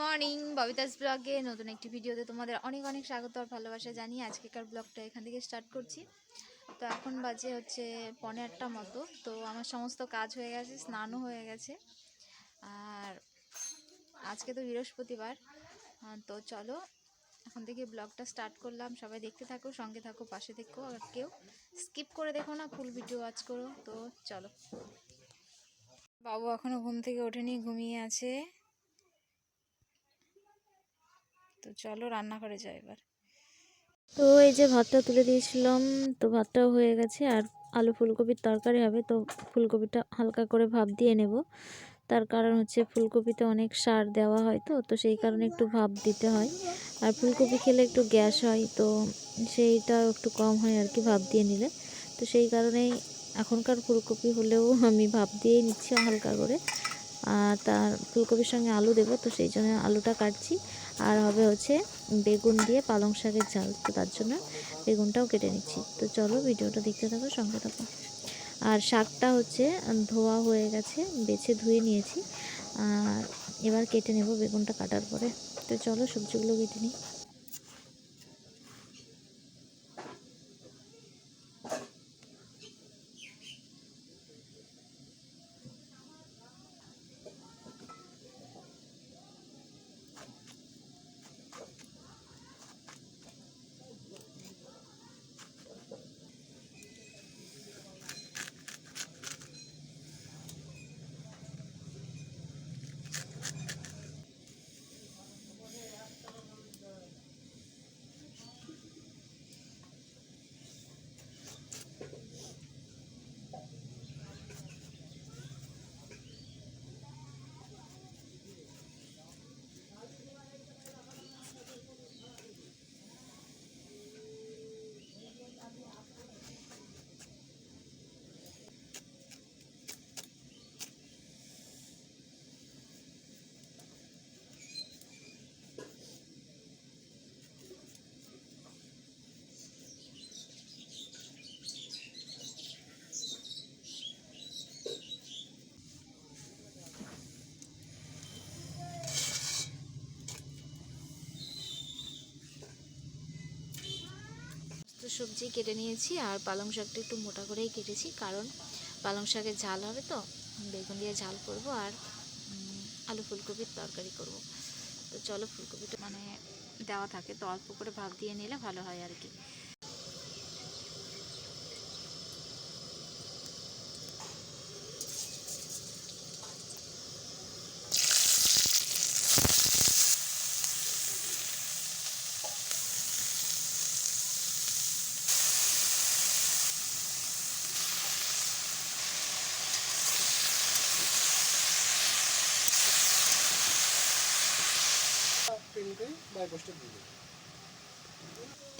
Morning, ববিতাস ব্লগে নতুন একটি ভিডিওতে তোমাদের অনেক অনেক স্বাগত আর ভালোবাসা জানিয়ে আজকেকার ব্লগটা এখান থেকে স্টার্ট করছি। তো এখন বাজে হচ্ছে পনেরো আটটা মতো, তো আমার সমস্ত কাজ হয়ে গেছে, স্নানও হয়ে গেছে। আর আজকে তো বৃহস্পতিবার তো চলো এখন থেকে ব্লগটা স্টার্ট করলাম। সবাই দেখতে থাকো, সঙ্গে থাকো, পাশে থেকো, আর কেউ স্কিপ করে দেখো না, ফুল ভিডিও ওয়াচ করো। তো চলো। বাবু এখনও ঘুম থেকে ওঠেনি, ঘুমিয়ে আছে। তো চলো রান্না করে যাও এবার। তো এই যে ভাতটা তুলে দিয়েছিলাম, তো ভাতটাও হয়ে গেছে। আর আলু ফুলকপির তরকারি হবে, তো ফুলকপিটা হালকা করে ভাপ দিয়ে নেব। তার কারণ হচ্ছে ফুলকপিতে অনেক সার দেওয়া হয় তো তো সেই কারণে একটু ভাপ দিতে হয়। আর ফুলকপি খেলে একটু গ্যাস হয়, তো সেইটা একটু কম হয় আর কি ভাপ দিয়ে নিলে। তো সেই কারণেই এখনকার ফুলকপি হলেও আমি ভাপ দিয়েই নিচ্ছি হালকা করে। আর তার ফুলকপির সঙ্গে আলু দেবো, তো সেই জন্য আলুটা কাটছি। আর হবে হচ্ছে বেগুন দিয়ে পালং শাকের ঝাল, তো তার জন্য বেগুনটাও কেটে নিচ্ছি। তো চলো ভিডিওটা দেখতে থাকো, সঙ্গে থাকো। আর শাকটা হচ্ছে ধোয়া হয়ে গেছে, বেছে ধুয়ে নিয়েছি। আর এবার কেটে নেব বেগুনটা কাটার পরে। তো চলো সবজিগুলো কেটে নিই। সবজি কেটে নিয়েছি আর পালং শাকটা একটু মোটা করেই কেটেছি, কারণ পালং শাকের ঝাল হবে তো। বেগুন দিয়ে ঝাল করব আর আলু ফুলকপির তরকারি করব। তো চলো ফুলকপিটা মানে দেওয়া থাকে, তো অল্প করে ভাব দিয়ে নিলে ভালো হয় আর কি।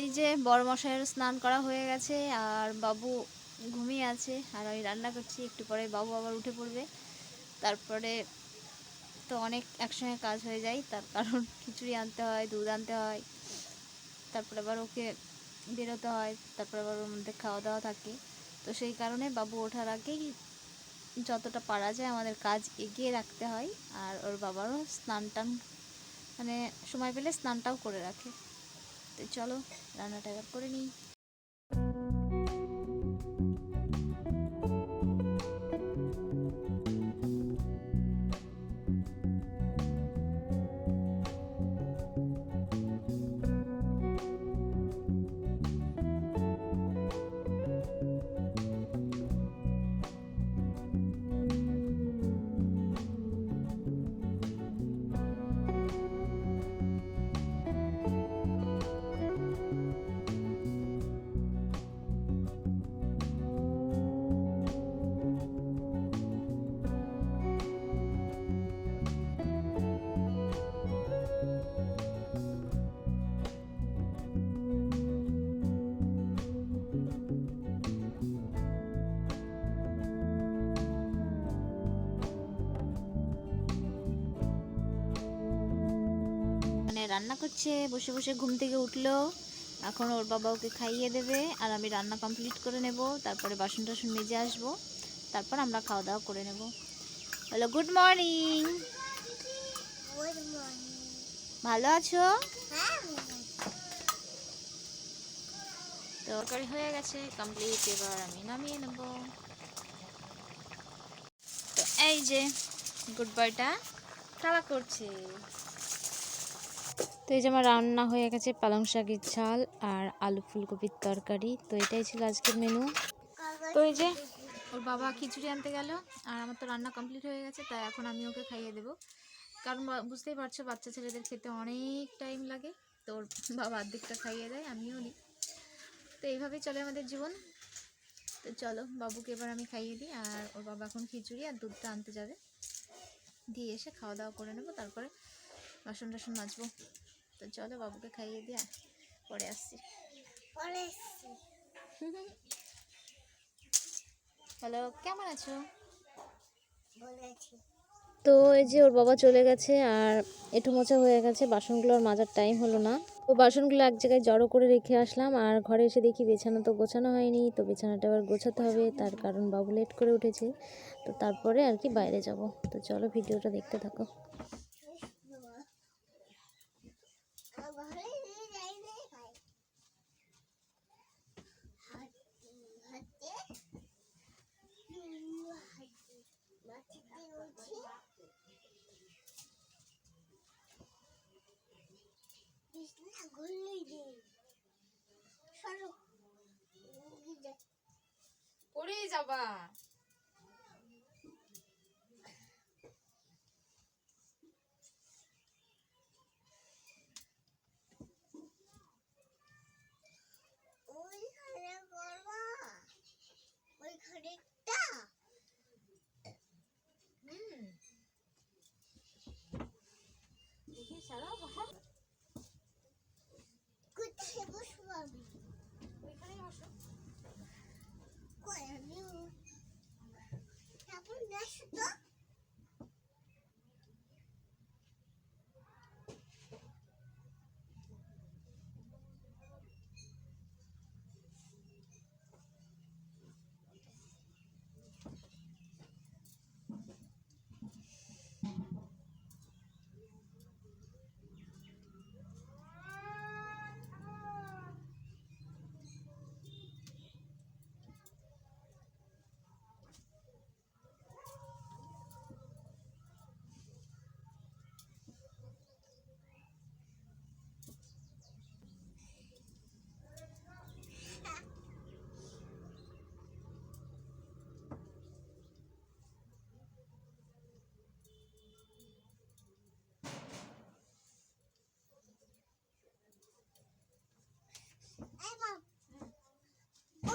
এই যে বড় মশাইয়ের স্নান করা হয়ে গেছে, আর বাবু ঘুমিয়ে আছে, আর আমি রান্না করছি, একটু পরে বাবু আবার উঠে পড়বে। তারপরে তো অনেক একসঙ্গে কাজ হয়ে যায়, তার কারণ খিচুড়ি আনতে হয়, দুধ আনতে হয়, তারপরে আবার ওকে বেরোতে হয়, তারপরে আবার ওর মধ্যে খাওয়া দাওয়া থাকে। তো সেই কারণে বাবু ওঠার আগেই যতটা পারা যায় আমাদের কাজ এগিয়ে রাখতে হয়, আর ওর বাবারও স্নান টান মানে সময় পেলে স্নানটাও করে রাখে। তো চলো রান্নাটা এবার করে নিই। করছে বসে বসে ঘুম থেকে উঠল। এখন ওর বাবা ওকে খাইয়ে দেবে আর আমি রান্না কমপ্লিট করে নেব তারপরে বাসন টাসন মেজে আসব তারপর আমরা খাওয়া দাওয়া করে নেব। হ্যালো গুড মর্নিং ভালো আছো? তরকারি হয়ে গেছে কমপ্লিট এবার আমি নামিয়ে নেব। তো এই যে গুড বয়টা খেলা করছে। তো এই যে আমার রান্না হয়ে গেছে পালং শাকের ঝাল আর আলু ফুলকপির তরকারি। তো এটাই ছিল আজকের মেনু তো এই যে ওর বাবা খিচুড়ি আনতে গেল আর আমার তো রান্না কমপ্লিট হয়ে গেছে, তাই এখন আমি ওকে খাইয়ে দেবো। কারণ বুঝতেই পারছ, বাচ্চা ছেলেদের খেতে অনেক টাইম লাগে। তো ওর বাবা অর্ধেকটা খাইয়ে দেয়, আমিও নিই। তো এইভাবেই চলে আমাদের জীবন। তো চলো, বাবুকে এবার আমি খাইয়ে দিই আর ওর বাবা এখন খিচুড়ি আর দুধটা আনতে যাবে। দিয়ে এসে খাওয়া দাওয়া করে নেব, তারপরে বাসন টাসন মাজবো। তো চলো বাবুকে খাইয়ে দিয়ে পরে আসছি। হ্যালো কেমন আছো? তো এই যে ওর বাবা চলে গেছে আর এটু মোছা হয়ে গেছে বাসনগুলো আর মাজার টাইম হলো না। তো বাসনগুলো এক জায়গায় জড়ো করে রেখে আসলাম আর ঘরে এসে দেখি বিছানা তো গোছানো হয়নি তো বিছানাটা আবার গোছাতে হবে তার কারণ বাবু লেট করে উঠেছে। তো তারপরে আর কি বাইরে যাব। তো চলো ভিডিওটা দেখতে থাকো।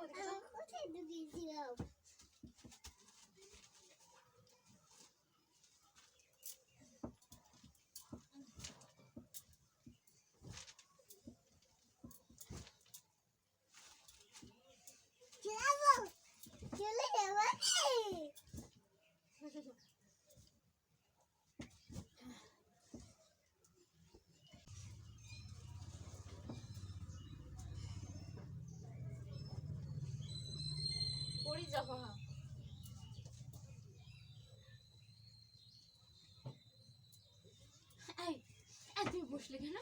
বল ছাড়ো যাও এদিকে যাও কোথায় ঢুকিয়েছিলাম যাব চলে যাব পড়ি যাব এই এই তুমি বসলে কেন?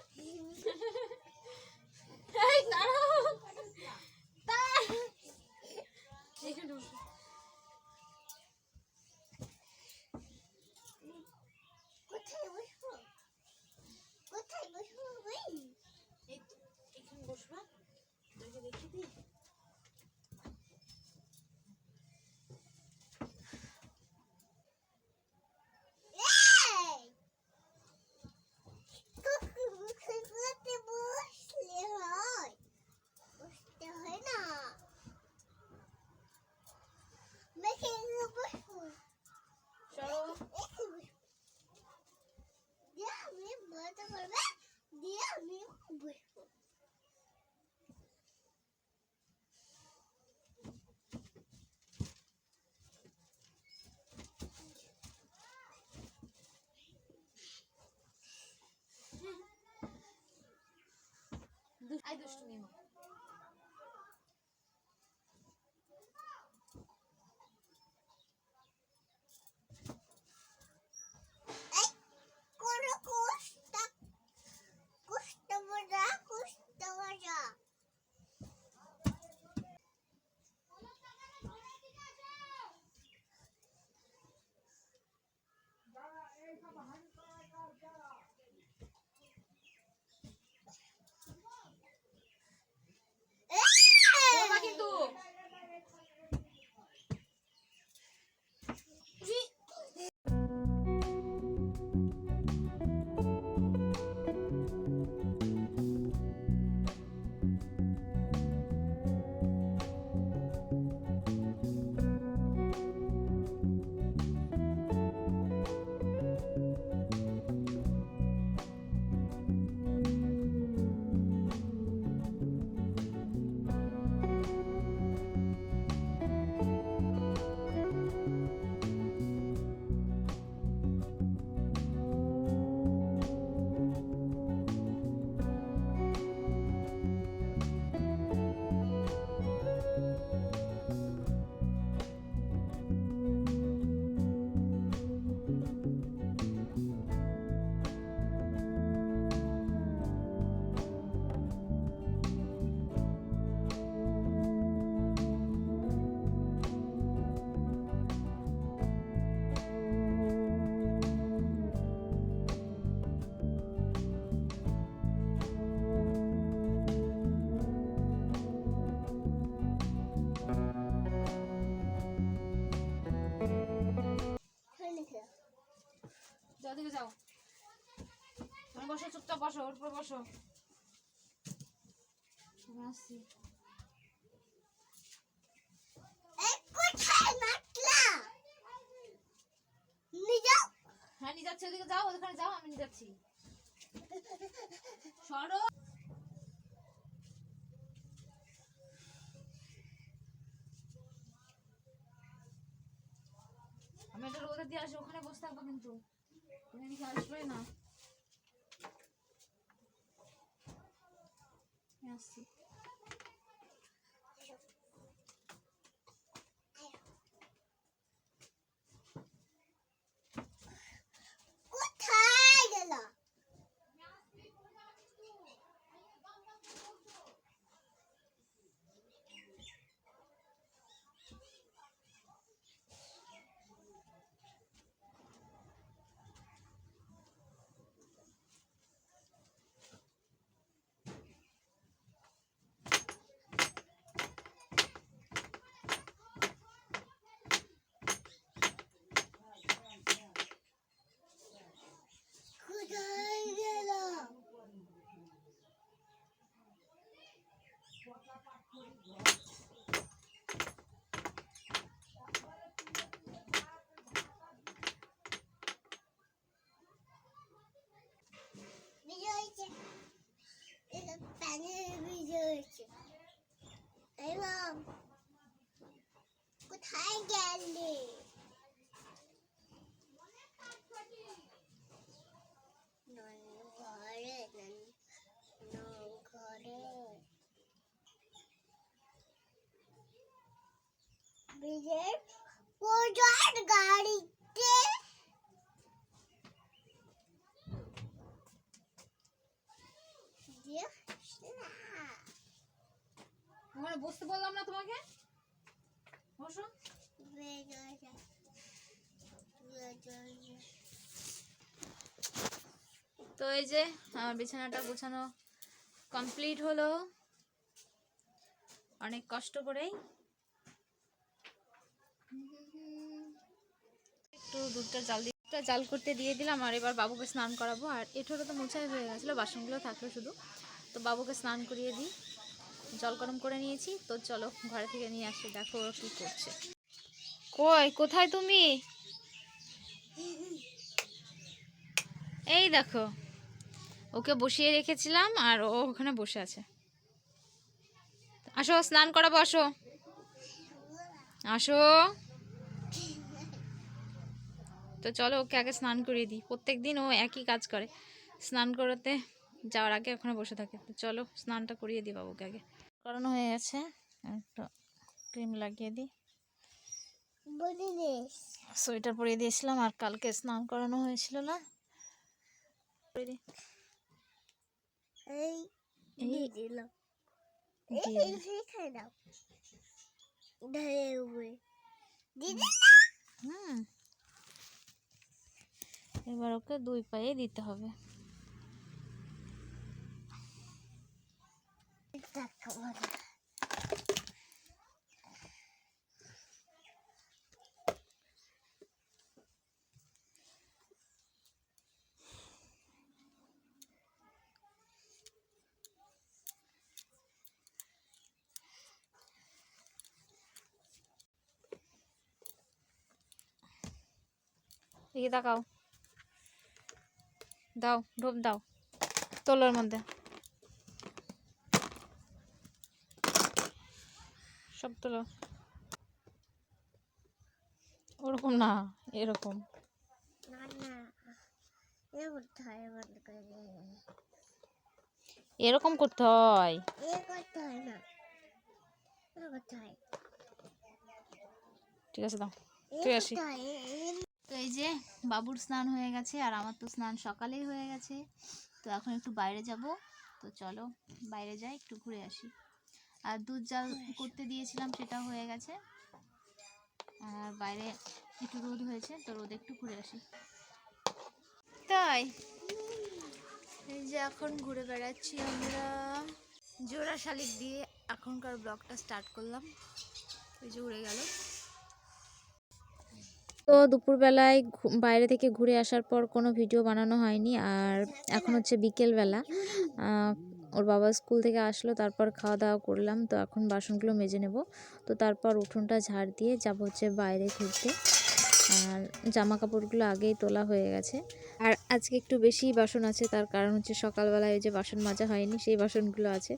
Ai, Deus, tu me. বসো চুপচাপ বসো ওর উপর বসো। আসছি হ্যাঁ নিয়ে যাচ্ছি ওদিকে যাও ওখানে যাও আমি নিয়ে যাচ্ছি। সরো। আমি এটা রোদে দিয়ে আসি ওখানে বসে থাকব কিন্তু। এদিকে আসবে না। আমি আসছি কোথায় গেল কোথায় গেল বিজয় হয়েছে এটা প্যানের বিজয় হয়েছে এই মাম কোথায় গেলে ঘরে ঘরে বিজয় পূজার গাড়িতে না। বসতে বললাম না তোমাকে? বসো। তো এই যে, আমার বিছানাটা গোছানো কমপ্লিট হলো। অনেক কষ্ট করেই একটু দুধটা জাল দিয়ে জাল করতে দিয়ে দিলাম, আর এবার বাবুকে স্নান করাবো। আর এঠোটা তো মোছাই হয়ে গেছিল, বাসনগুলো থাকল শুধু। তো বাবুকে স্নান করিয়ে দিই। জল গরম করে নিয়েছি। তো চলো ঘরে থেকে নিয়ে আসি, দেখো ও কী করছে। কই, কোথায় তুমি? এই দেখো, ওকে বসিয়ে রেখেছিলাম, আর ও ওখানে বসে আছে। আসো, স্নান করাবো, আসো। আসো। তো চলো ওকে আগে স্নান করিয়ে দিই। প্রত্যেক দিন ও একই কাজ করে। স্নান করাতে যাওয়ার আগে ওখানে বসে থাকে। তো চলো স্নানটা করিয়ে দিই বাবুকে আগে। করানো হয়ে গেছে। একটু ক্রিম লাগিয়ে দিই। সোয়েটার পরিয়ে দিয়েছিলাম আর কালকে স্নান করানো হয়েছিল না। দিলাম। হুম। এবার ওকে দুই পায়ে দিতে হবে। এদিকে তাকাও। দাও ঢোপ দাও তোলার মধ্যে। সব তোলো। ওরকম না এরকম। এরকম করতে হয়? ঠিক আছে দাও। তুই আসি। এ- তো এই যে বাবুর স্নান হয়ে গেছে আর আমার তো স্নান সকালেই হয়ে গেছে। তো এখন একটু বাইরে যাব। তো চলো বাইরে যাই একটু ঘুরে আসি। আর দুধ জাল করতে দিয়েছিলাম সেটা হয়ে গেছে। আর বাইরে একটু রোদ হয়েছে তো রোদ একটু ঘুরে আসি। তাই? এই যে এখন ঘুরে বেড়াচ্ছি আমরা। জোড়া শালিক দিয়ে এখনকার ব্লগটা স্টার্ট করলাম। ওই যে উড়ে গেল। তো দুপুরবেলায় বাইরে থেকে ঘুরে আসার পর কোনো ভিডিও বানানো হয়নি। আর এখন হচ্ছে বিকেলবেলা। ওর বাবা স্কুল থেকে আসলো, তারপর খাওয়া দাওয়া করলাম। তো এখন বাসনগুলো মেজে নেব। তো তারপর উঠোনটা ঝাড় দিয়ে যাব হচ্ছে বাইরে ঘুরতে। আর জামা কাপড়গুলো আগেই তোলা হয়ে গেছে। আর আজকে একটু বেশি বাসন আছে, তার কারণ হচ্ছে সকালবেলায় ওই যে বাসন মাজা হয়নি, সেই বাসনগুলো আছে।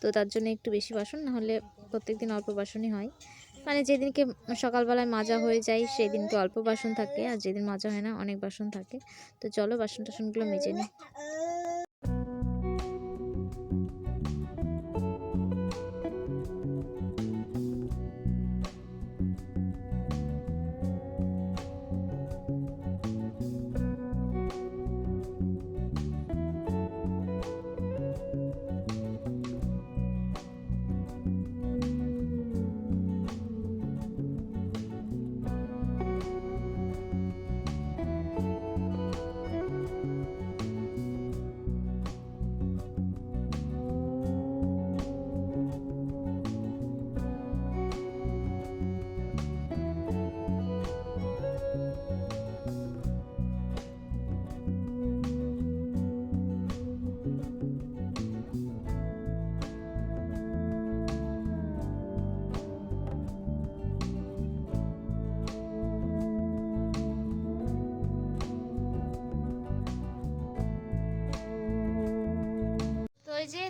তো তার জন্য একটু বেশি বাসন না হলে প্রত্যেকদিন অল্প বাসনই হয়। মানে যেদিনকে সকালবেলায় মাজা হয়ে যায় সেই দিনকে অল্প বাসন থাকে, আর যেদিন মাজা হয় না, অনেক বাসন থাকে। তো চলো বাসন টাসনগুলো মেজে নিই।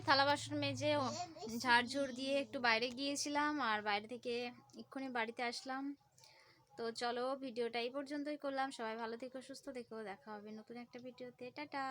থালা বাসন মেজে ঝাড়ঝুড় দিয়ে একটু বাইরে গিয়েছিলাম আর বাইরে থেকে এক্ষুনি বাড়িতে আসলাম। তো চলো ভিডিওটা এই পর্যন্তই করলাম। সবাই ভালো থেকো, সুস্থ থেকো। দেখা হবে নতুন একটা ভিডিওতে। টাটা।